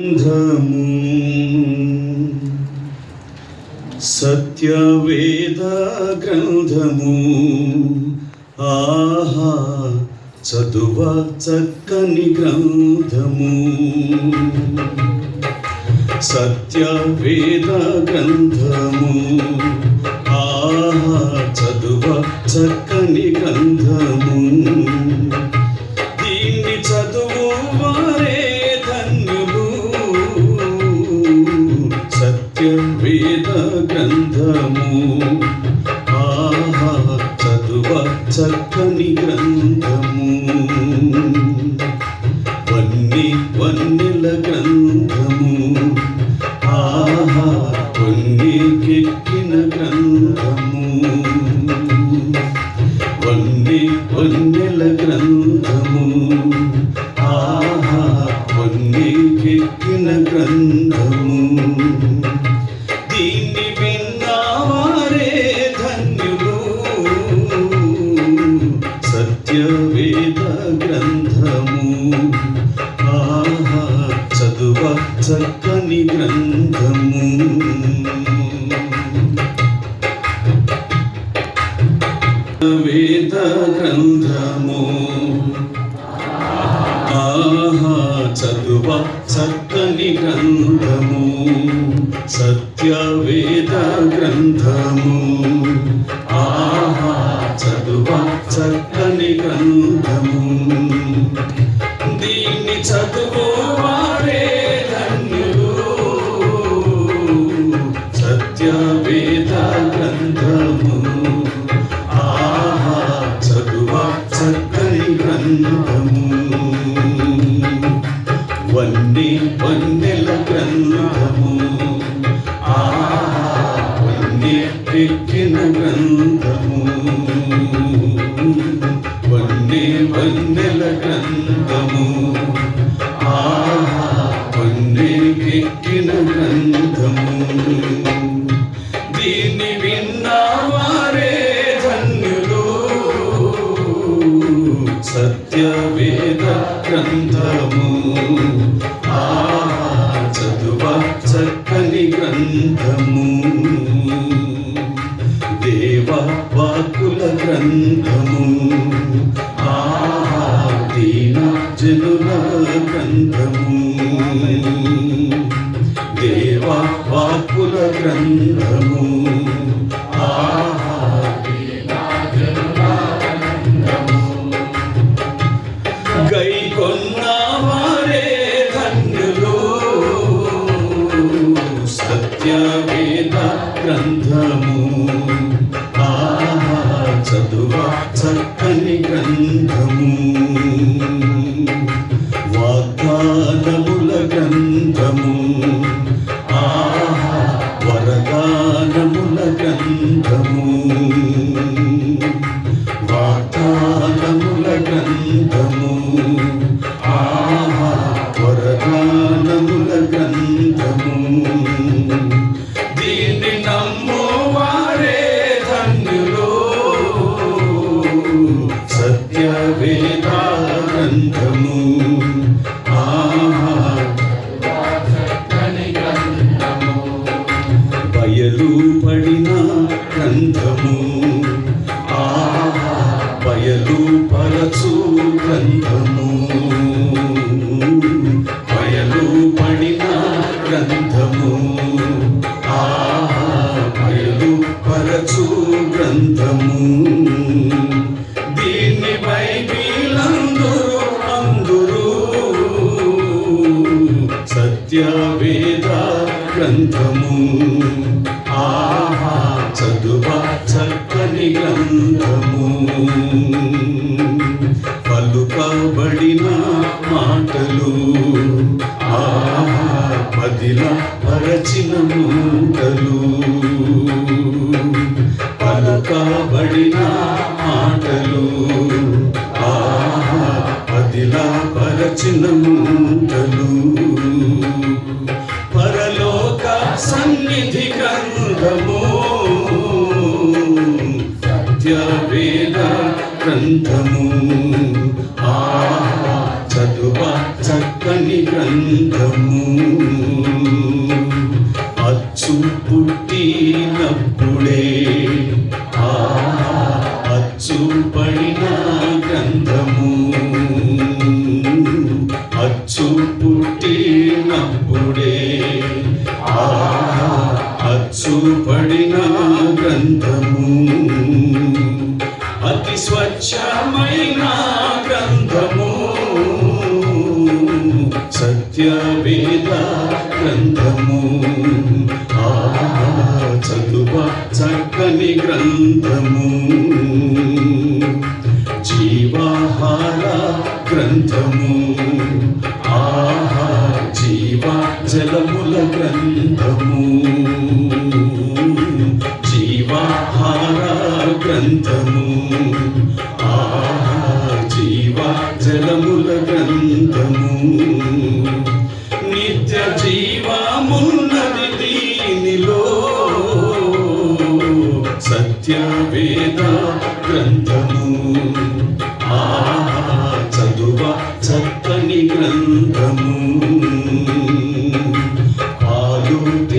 గ్రంథము సత్యవేద గ్రంథము ఆహా చదువ చక్కని గ్రంథము. సత్యవేద గ్రంథము గ్రంథము. వన్ని వన్నెల గ్రంథము. ఆహా కొన్ని కెక్కిన గ్రంథము. వన్ని వన్నెల గ్రంథము. ఆహా కొన్ని కెక్కిన గ్రంథము. వేద గ్రంథము ఆహా చదువ చక్కని గ్రంథము. సత్య వేద గ్రంథము ఆహా చదువ చక్కని గ్రంథము. వన్ని వన్నెల గ్రంథము. ఆ వన్ని పెట్టిన గ్రంథము. వన్ని వన్నెల గ్రంథము. ఆ వన్ని పెట్టిన గ్రంథము. గ్రంథము వాగ్దానముల గ్రంథము. ఆహా వరదానముల గ్రంథము. సత్యవేద ఆహా చదువ చక్కని గ్రంథము. పలుకబడిన మాటలు ఆహా పదిల పరచిన మూటలు. పలుకబడిన మాటలు ఆహా పదిల పరచిన చక్కని గ్రంథము. అచ్చు పుట్టినప్పుడే ఆ అచ్చు పడిన గ్రంథము. అచ్చు పుట్టినప్పుడే ఆ అచ్చు పడిన గ్రంథము. అతి స్వచ్ఛమైన సత్యవేద గ్రంథము ఆ చదువ చక్కని గ్రంథము.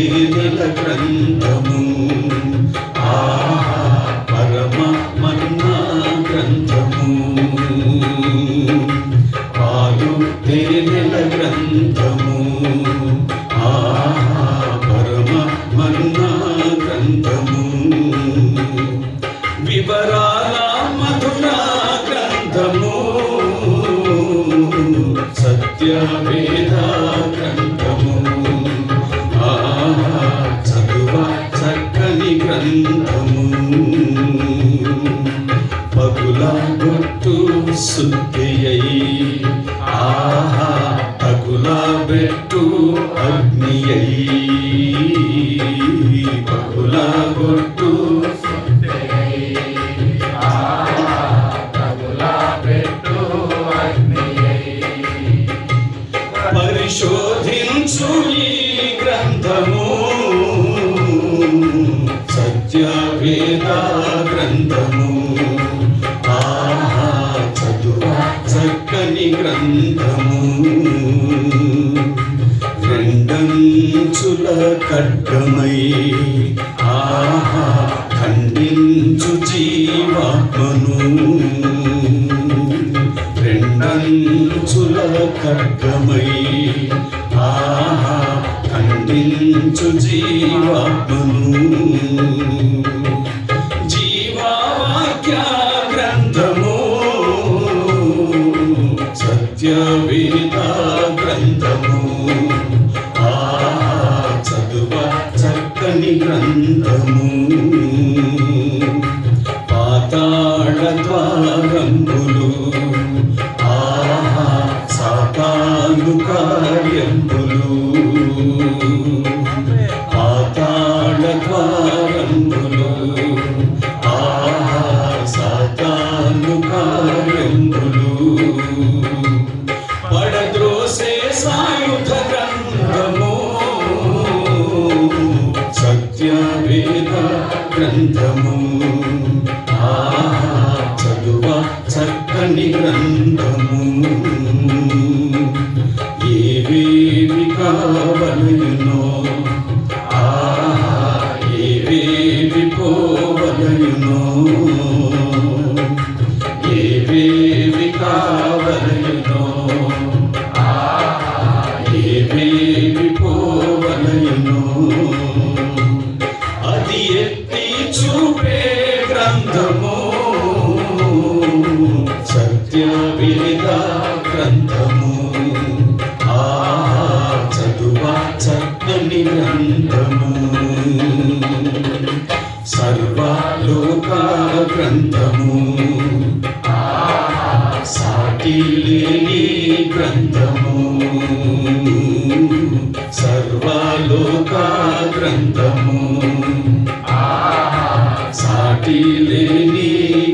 పాలు గ్రంథము ఆహా పరమ మన్నా గ్రంథము. పాలు తేనెల గ్రంథము. ఆహా పరమ మన్నా గ్రంథము. వివరాల మధుర గ్రంథము. సత్యవేద వేద గ్రంథము ఆహా చదువ చక్కని గ్రంథము. రెండంచుల ఖడ్గమై ఆహా ఖండించు జీవాత్మను. రెండంచుల ఖడ్గమై ఆహా ఖండించు జీవాత్మను. సత్యవేద గ్రంథము ఆహా చదువ చక్కని గ్రంథము. చదువ చక్కని గ్రంథము. చక్కని గ్రంథము సర్వలోక గ్రంథము సాటి లేని గ్రంథము సర్వలోక గ్రంథము. సాటి లేని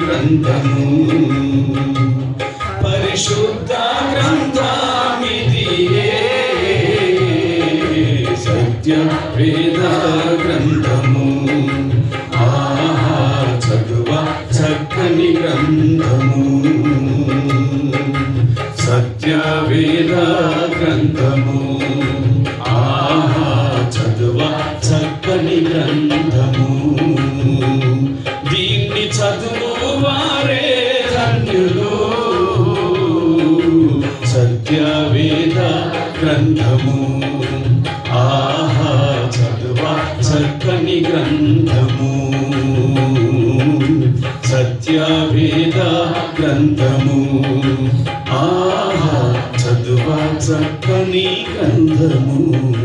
గ్రంథము. పరిశుద్ధ గ్రంథము వేద గ్రంథము ఆహా చదువ చక్కని గ్రంథము. దీన్ని చదువు వారే ధన్యులు. సత్య వేద గ్రంథము ఆహా చదువ చక్కని గ్రంథము. సత్య వేద గ్రంథము ఆహా చదువ చక్కని గ్రంథము